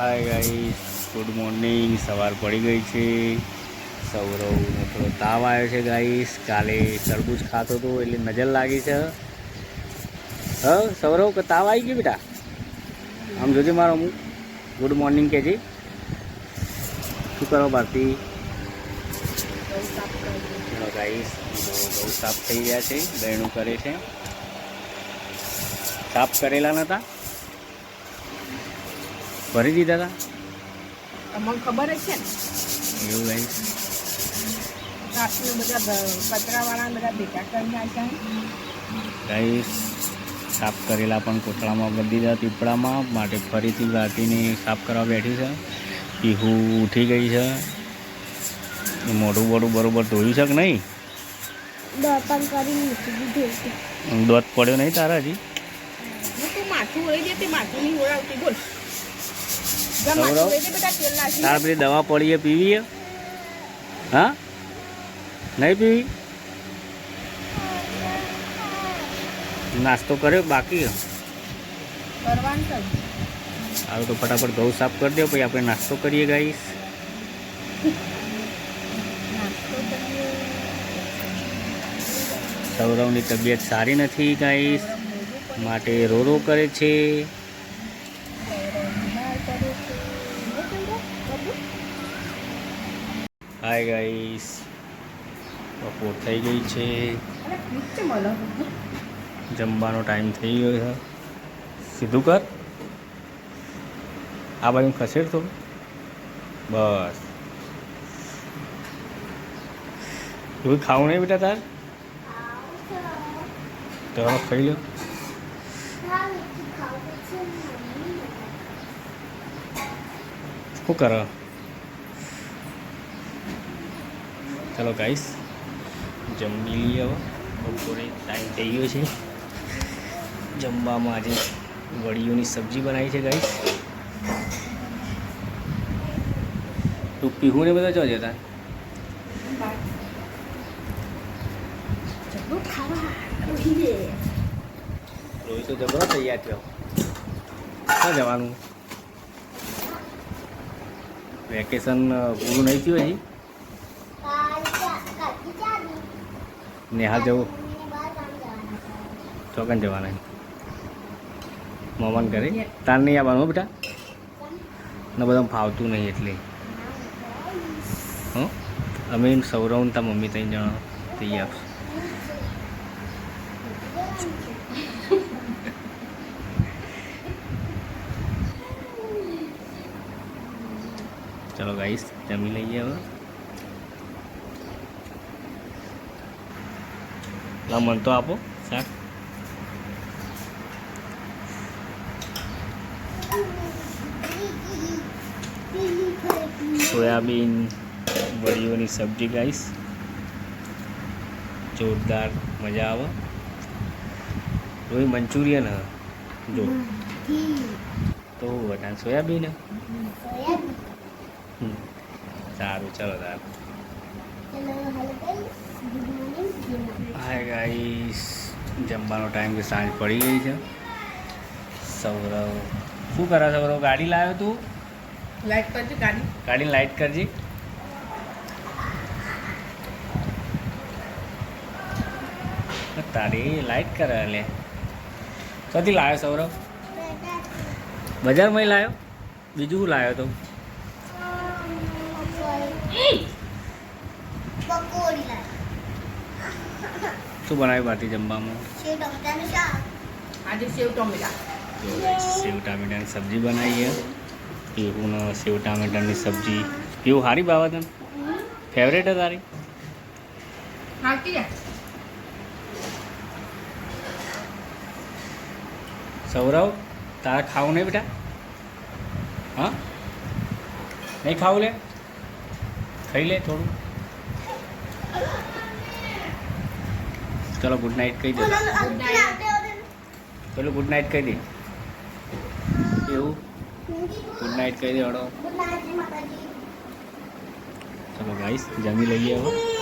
Hi guys good morning સવાર પડી ગઈ છે. સૌરવનો થોડો તાવ આવ્યો છે ગાઈસ કાલે તરબૂચ ખાતો હતો એટલે નજર લાગી છે. હ, સૌરવ, કે તાવ આવી ગયો બેટા? આમ જોજે મારો હું ગુડ મોર્નિંગ કહેજે. શું કરો ભારતી ગાઈસ બહુ સાફ થઈ ગયા છે. બહેણું કરે છે. સાફ કરેલા નતા? ભરી દીધા હતા મને ખબર જ છે ને. એવું ગાઈસ બધા કચરાવાળા બધા ભેગા કરી નાખ્યા ગાઈસ સાફ કરેલા પણ કોથળામાં ભરી દીધા પીપળામાં માટે ફરીથી રાતીને સાફ કરવા બેઠી છે. પીહુ ઉઠી ગઈ છે. મોઢું બોઢું બરોબર ધોયું છે કે નહીં? દોત પડ્યો નહીં તારા હજી માથું હોય માથું નહીં ઓળાવતી બોલ જા સૌરવ? માથું ઓળી દે બેટા તેલ નાખી તારા પેલી દવા પડીએ પીવીએ? હા? નહીં પીવી? નાસ્તો કર્યો બાકી હાલો તો ફટાફટ ઘઉં સાફ કરી દો પછી આપણે નાસ્તો કરીએ ગાઈશ સૌરવની તબિયત સારી નથી ગાઈશ માટે રો રો કરે છે. હાય ગાઈસ બપોર થઈ ગઈ છે. જમવાનો ટાઈમ થઈ ગયો છે. સીધું કર. આ બાજુ ખસેડ તો. બસ. તું ખાવું નહીં બેટા તાર? તો ખાઈ લો શું કરો? ચલો ગાઈસ જમી લઈએ હવે. બપોરે ટાઈમ થઈ ગયો છે. જમવામાં આજે વડીઓની સબ્જી બનાવી છે ગાઈસ તું પીહું ને બધા ચો જતા? ચલો ખાવા. રોહીએ રોહિત તો જબરો તૈયાર થયો ક્યાં જવાનું? વેકેશન પૂરું નહીં થયું હજી? નેહાલ જવું. ચોકન જવાના મોમન કરી તાર નહીં આવવાનું બેટા? ને બધા ફાવતું નહીં એટલે. હં? અમે સૌરવ તા મમ્મી ત્રણ જણા થઈ આપશું ચલો ગાઈસ જમી લઈએ હવે. લા મન તો આપો શાક. સોયાબીન વડીઓની સબ્જી ગાઈશ જોરદાર મજા આવે. રોઈ મંચુરિયન હ જો. તો વટાણ સોયાબીન. સારું ચલો સારું હાય ગાઈસ જમવાનો ટાઈમ કે સાંજ પડી ગઈ છે. સૌરવ શું કરે સૌરવ? ગાડી લાવ્યો તું? લાઈટ કરજે ગાડી. ગાડી લાઈટ કરજે. તારી લાઈટ કરે લે. ક્યાંથી લાવ્યો સૌરવ? બજારમાં લાવ્યો? બીજું લાવ્યો તો? શું બનાવ્યું ભારતી જમવામાં? આજે સેવ ટમેટા. સેવ ટામેટાની સબ્જી બનાવી છે એવું સેવ ટામેટાની સબ્જી. એવું સારી બાબત ફેવરેટ છે તારી? સૌરવ તારે ખાવું નહીં બેટા? હા? નહીં ખાવું લે? ખાઈ લે થોડું. ચલો ગુડ નાઇટ કહી દે. પેલું ગુડ નાઇટ કહી દે. એવું? ગુડ નાઇટ કહી દે હડો ચલો ગાઈસ જમી લઈએ હવે.